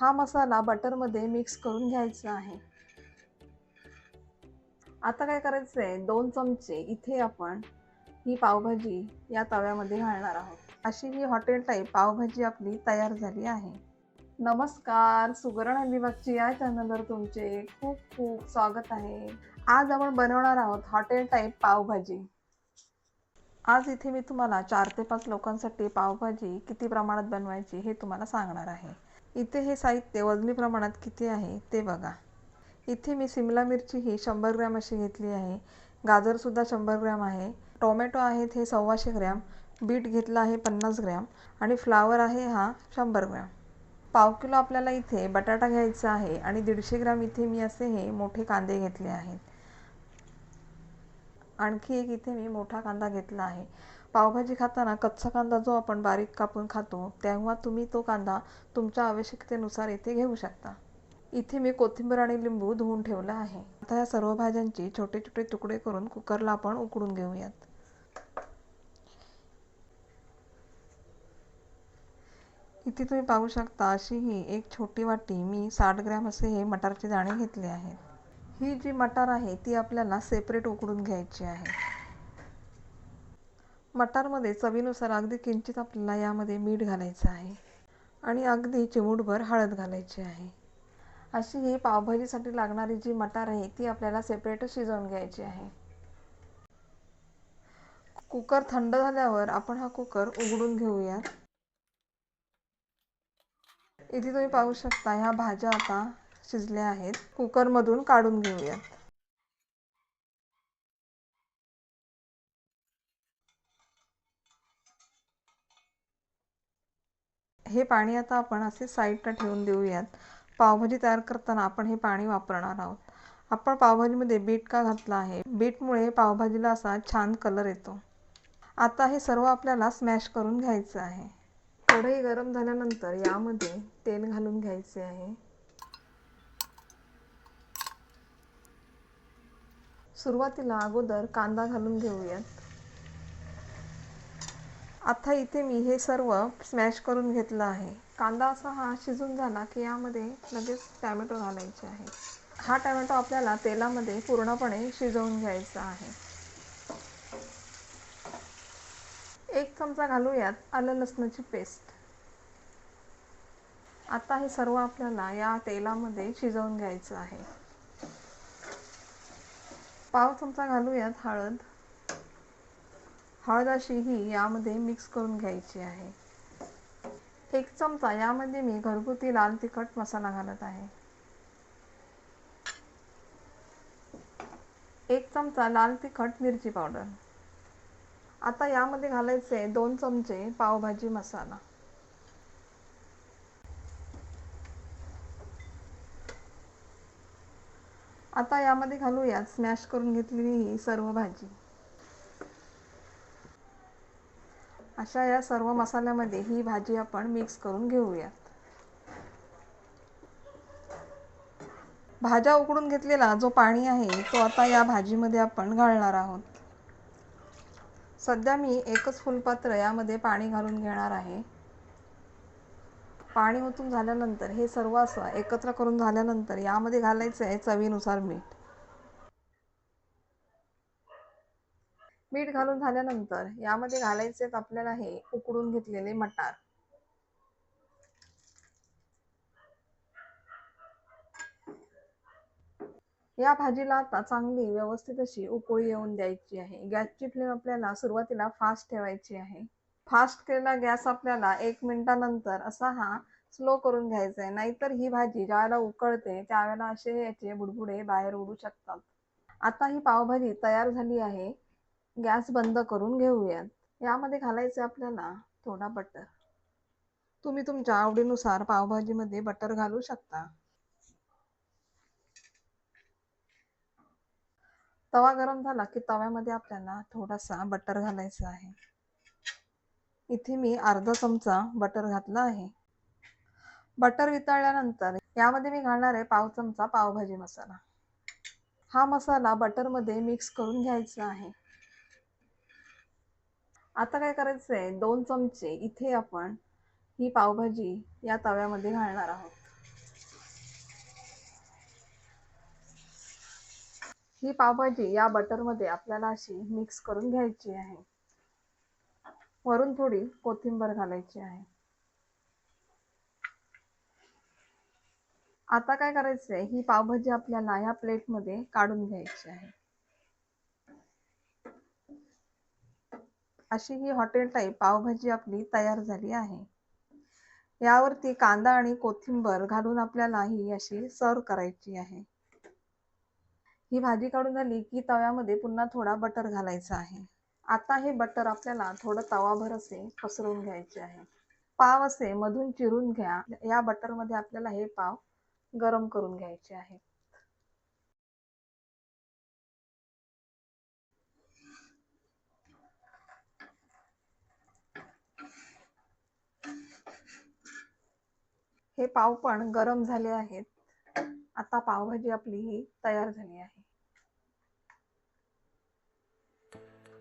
हा मसाला बटरमध्ये मिक्स करून घ्यायचा आहे. आता काय करायचं आहे दोन चमचे इथे आपण ही पावभाजी या तव्यामध्ये घालणार आहोत. अशी ही हॉटेल टाईप पावभाजी आपली तयार झाली आहे. नमस्कार सुगरण अलिबागची या चॅनलवर तुमचे खूप खूप स्वागत आहे. आज आपण बनवणार आहोत हॉटेल टाईप पावभाजी. आज इथे मी तुम्हाला चार ते पाच लोकांसाठी पावभाजी किती प्रमाणात बनवायची हे तुम्हाला सांगणार आहे. इथे हे साहित्य वजनी प्रमाणात किती आहे ते बघा. इथे मी सिमला मिरची ही शंभर ग्रॅम अशी घेतली आहे. गाजरसुद्धा शंभर ग्रॅम आहे. टोमॅटो आहेत हे सव्वाशे ग्रॅम. बीट घेतला आहे पन्नास ग्रॅम. आणि फ्लावर आहे हा शंभर ग्रॅम. पाव किलो आपल्याला इथे बटाटा घ्यायचा आहे आणि दीडशे ग्रॅम इथे मी असे हे मोठे कांदे घेतले आहेत. आणखी एक इथे मी मोठा कांदा घेतला आहे. पावभाजी खाताना कच्चा कांदा जो आपण बारीक कापून खातो तेव्हा तुम्ही तो कांदा तुमच्या आवश्यकतेनुसार इथे घेऊ शकता. इथे मी कोथिंबीर आणि लिंबू धुवून ठेवला आहे. आता या सर्व भाज्यांचे छोटे छोटे तुकडे करून कुकरला आपण उकडून घेऊयात. इथे तुम्ही पाहू शकता अशी ही एक छोटी वाटी मी साठ ग्रॅम असे हे मटारचे दाणे घेतले आहेत. ही जी मटार आहे ती आपल्याला सेपरेट उकडून घ्यायची आहे. मटारमध्ये चवीनुसार अगदी किंचित आपल्याला यामध्ये मीठ घालायचं आहे आणि अगदी चिमूटभर हळद घालायची आहे. अशी ही पावभाजीसाठी लागणारी जी मटार आहे ती आपल्याला सेपरेट शिजवून घ्यायची आहे. कुकर थंड झाल्यावर आपण हा कुकर उघडून घेऊयात इथे तुम्ही पाहू शकता ह्या भाज्या आता शिजल्या आहेत. कुकरमधून काढून घेऊयात. हे पाणी आता आपण असे साईडला ठेवून देऊयात. पावभाजी तयार करताना आपण हे पाणी वापरणार आहोत. आपण पावभाजीमध्ये बीट का घातला आहे? बीटमुळे पावभाजीला असा छान कलर येतो. आता हे सर्व आपल्याला स्मॅश करून घ्यायचं आहे. कढई गरम झाल्यानंतर यामध्ये तेल घालून घ्यायचे आहे. सुरुवातीला अगोदर कांदा घालून घेऊयात. आता इथे मी हे सर्व स्मॅश करून घेतलं आहे. कांदा असा हा शिजून झाला की यामध्ये लगेच टॅमॅटो घालायचे आहे. हा टॅमॅटो आपल्याला तेलामध्ये पूर्णपणे शिजवून घ्यायचा आहे. एक चमचा घालूयात आलं लसणाची पेस्ट आता हे सर्व आपल्याला या तेलामध्ये शिजवून घ्यायचं आहे. पाव चमचा घालूयात हळद. हळद अशी ही यामध्ये मिक्स करून घ्यायची आहे. एक चमचा यामध्ये मी घरगुती लाल तिखट मसाला घालत आहे. एक चमचा लाल तिखट मिरची पावडर. आता यामध्ये घालायचे दोन चमचे पावभाजी मसाला. आता यामध्ये घालूयात स्मॅश करून घेतलेली ही सर्व भाजी. अशा या सर्व मसाल्यामध्ये ही भाजी आपण मिक्स करून घेऊयात भाज्या उकडून घेतलेला जो पाणी आहे तो आता या भाजीमध्ये आपण घालणार आहोत. सध्या मी एकच फुलपात्र यामध्ये पाणी घालून घेणार आहे. पाणी ओतून झाल्यानंतर हे सर्व असं एकत्र करून झाल्यानंतर यामध्ये घालायचं आहे चवीनुसार मीठ. मीठ घालून झाल्यानंतर यामध्ये घालायचे आपल्याला हे उकडून घेतलेले मटार. या भाजीला आता चांगली व्यवस्थित अशी उकळी येऊन द्यायची आहे. गॅसची फ्लेम आपल्याला सुरुवातीला फास्ट ठेवायची आहे. फास्ट केलेला गॅस आपल्याला एक मिनिटानंतर असा हा स्लो करून घ्यायचा आहे. नाहीतर ही भाजी ज्यावेळेला उकळते त्यावेळेला असे याचे बुडबुडे बाहेर उडू शकतात. आता ही पावभाजी तयार झाली आहे. गॅस बंद करून घेऊयात. यामध्ये घालायचे आपल्याला थोडा बटर. तुम्ही तुमच्या आवडीनुसार पावभाजीमध्ये बटर घालू शकता. तवा गरम झाला की तव्यामध्ये आपल्याला थोडासा बटर घालायचा आहे. इथे मी अर्धा चमचा बटर घातला आहे. बटर वितळल्यानंतर यामध्ये मी घालणार आहे पाव चमचा पावभाजी मसाला. हा मसाला बटरमध्ये मिक्स करून घ्यायचा आहे. आता काय करायचं आहे दोन चमचे इथे आपण ही पावभाजी या तव्यामध्ये घालणार आहोत. ही पावभाजी या बटरमध्ये आपल्याला अशी मिक्स करून घ्यायची आहे. वरून थोडी कोथिंबर घालायची आहे. आता काय करायचं आहे ही पावभाजी आपल्याला या प्लेटमध्ये काढून घ्यायची आहे. अशी ही हॉटेल टाईप पावभाजी आपली तयार झाली आहे. यावरती कांदा आणि कोथिंबर घालून आपल्याला ही अशी सर्व करायची आहे. ही भाजी काढून झाली की तव्यामध्ये पुन्हा थोडा बटर घालायचा आहे. आता हे बटर आपल्याला थोडं तवाभर असे पसरवून घ्यायचे आहे. पाव असे मधून चिरून घ्या. या बटरमध्ये आपल्याला हे पाव गरम करून घ्यायचे आहे. हे पाव पण गरम झाले आहेत. आता पावभाजी आपली ही तयार झाली आहे.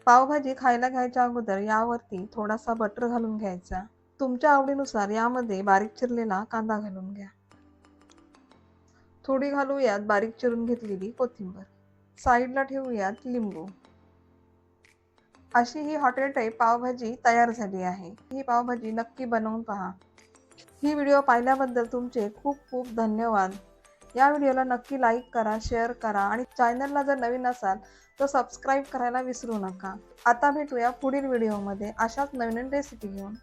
पावभाजी खायला घ्यायच्या अगोदर यावरती थोडासा बटर घालून घ्यायचा. तुमच्या आवडीनुसार यामध्ये बारीक चिरलेला कांदा घालून घ्या. थोडी घालूयात बारीक चिरून घेतलेली कोथिंबर. साईडला ठेवूयात लिंबू. अशी ही हॉटेल टाईप पावभाजी तयार झाली आहे. ही पावभाजी नक्की बनवून पहा. ही व्हिडिओ पाहिल्याबद्दल तुमचे खूप खूप धन्यवाद. या व्हिडिओला नक्की लाईक करा शेअर करा आणि चॅनलला जर नवीन असाल तर सबस्क्राईब करायला विसरू नका. आता भेटूया पुढील व्हिडिओमध्ये अशाच नवीन रेसिपी घेऊन.